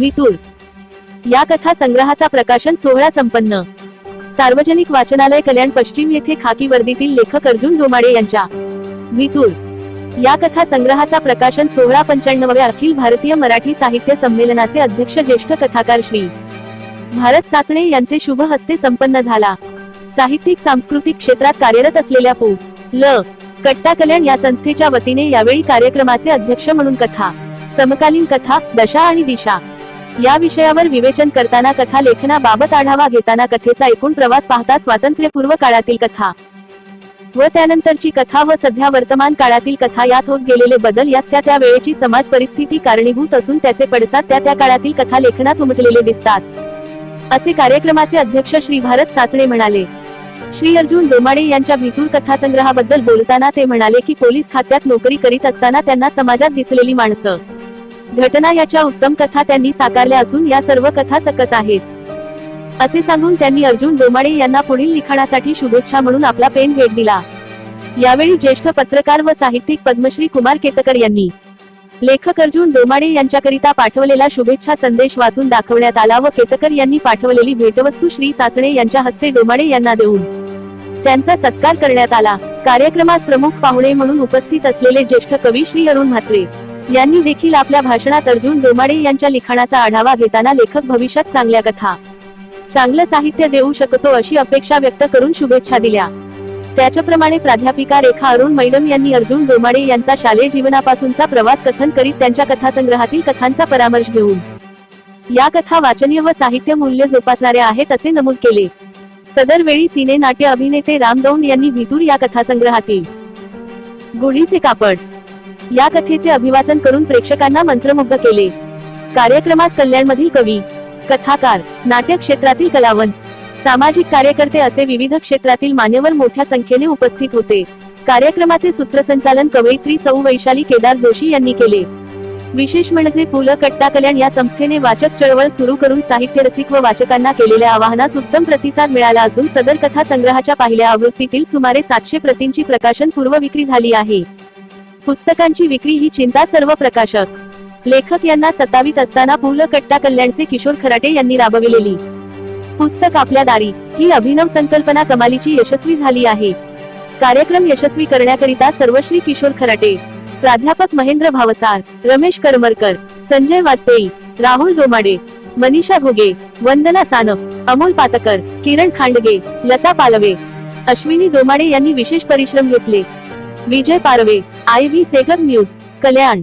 वितूर या कथा संग्रहाचा प्रकाशन सोहळा संपन्न. सार्वजनिक वाचनालय कल्याण पश्चिम येथे खाकी वर्दीतील लेखक अर्जुन डोमाडे यांच्या. वितूर या कथा संग्रहाचा प्रकाशन सोहळा पंच्याण्णव्या अखिल भारतीय मराठी साहित्य संमेलनाचे अध्यक्ष ज्येष्ठ कथाकार श्री. भारत सासणे यांचे शुभ हस्ते संपन्न झाला. साहित्यिक सांस्कृतिक क्षेत्रात कार्यरत असलेल्या पु. ल. कट्टा कल्याण या संस्थेच्या वतीने यावेळी कार्यक्रमाचे अध्यक्ष म्हणून कथा. समकालीन कथा दशा आणि दिशा. या विषयावर विवेचन करताना कथा लेखनाबाबत आढावा घेताना कथेचा एकूण प्रवास पाहता स्वातंत्र्यपूर्व काळातील कथा व त्यानंतरची कथा व सध्या वर्तमान काळातील कथा यात होत गेलेले बदल यास त्या त्या वेळेची समाज परिस्थिती कारणीभूत असून त्याचे पडसाद त्या त्या काळातील कथा लेखनात उमटलेले दिसतात. असे कार्यक्रमाचे अध्यक्ष श्री भारत सासणे म्हणाले. श्री अर्जुन डोमाडे यांच्या भितूर कथासंग्रहाबद्दल बोलताना ते म्हणाले की पोलीस खात्यात नोकरी करीत असताना त्यांना समाजात दिसलेली माणसं घटना याच्या उत्तम कथा त्यांनी साकारल्या असून या सर्व कथा सकस आहेत. असे सांगून त्यांनी अर्जुन डोमाडे यांना पुढील लिखाणासाठी शुभेच्छा म्हणून आपला पेन भेट दिला. यावेळी ज्येष्ठ पत्रकार व साहित्यिक पद्मश्री कुमार केतकर यांनी लेखक अर्जुन डोमाडे यांच्याकरिता पाठवलेला शुभेच्छा संदेश वाचून दाखवण्यात आला व केतकर यांनी पाठवलेली भेटवस्तू श्री सासणे यांच्या हस्ते डोमाडे यांना देऊन त्यांचा सत्कार करण्यात आला. कार्यक्रमास प्रमुख पाहुणे म्हणून उपस्थित असलेले ज्येष्ठ कवी श्री अरुण म्हात्रे यांनी देखील आपल्या भाषणात अर्जुन डोमाडे यांच्या लिखाणाचा आढावा घेताना लेखक भविष्यात चांगल्या कथा चांगलं साहित्य देऊ शकतो अशी अपेक्षा व्यक्त करून शुभेच्छा दिल्या. त्याच्याप्रमाणे प्राध्यापिका रेखा अरुण मैडम यांनी अर्जुन डोमाडे यांचा शालेय जीवनापासूनचा प्रवास कथन करीत त्यांच्या कथासंग्रहातील कथांचा परामर्श घेऊन या कथा वाचनीय व साहित्य मूल्य जोपासणाऱ्या आहेत असे नमूद केले. सदर वेळी सिने नाट्य अभिनेते राम दौंड यांनी भितूर या कथासंग्रहातील गुढीचे कापड या कथेचे अभिवाचन करून प्रेक्षकांना मंत्रमुग्ध केले. कार्यक्रमास कल्याणमधील कवी कथाकार नाट्य क्षेत्रातील कलावंत सामाजिक कार्यकर्ते असे विविध क्षेत्रातील मान्यवर मोठ्या संख्येने उपस्थित होते. कार्यक्रमाचे सूत्रसंचालन कवयित्री सौ वैशाली केदार जोशी यांनी केले. विशेष म्हणजे पु ल कट्टा कल्याण या संस्थेने वाचक चळवळ सुरू करून साहित्य रसिक व वाचकांना केलेल्या आवाहनास उत्तम प्रतिसाद मिळाला असून सदर कथा संग्रहाच्या पहिल्या आवृत्तीतील सुमारे सातशे प्रतींची प्रकाशन पूर्व विक्री झाली आहे. पुस्तकांची विक्री ही चिंता सर्व प्रकाशक. लेखक यांना सतावीत असताना पु ल कट्टा कल्याणचे किशोर खराटे यांनी राबविलेली. पुस्तक आपल्या दारी ही अभिनव संकल्पना कमालीची यशस्वी झाली आहे. कार्यक्रम यशस्वी करण्याकरिता सर्वश्री किशोर खराटे प्राध्यापक महेंद्र भावसार रमेश करमरकर संजय वाजपेयी राहुल दोमाडे मनीषा घुगे वंदना सानप अमोल पातकर किरण खांडगे लता पालवे अश्विनी दोमाडे यांनी विशेष परिश्रम घेतले. Vijay Parve I V Segar news Kalyan.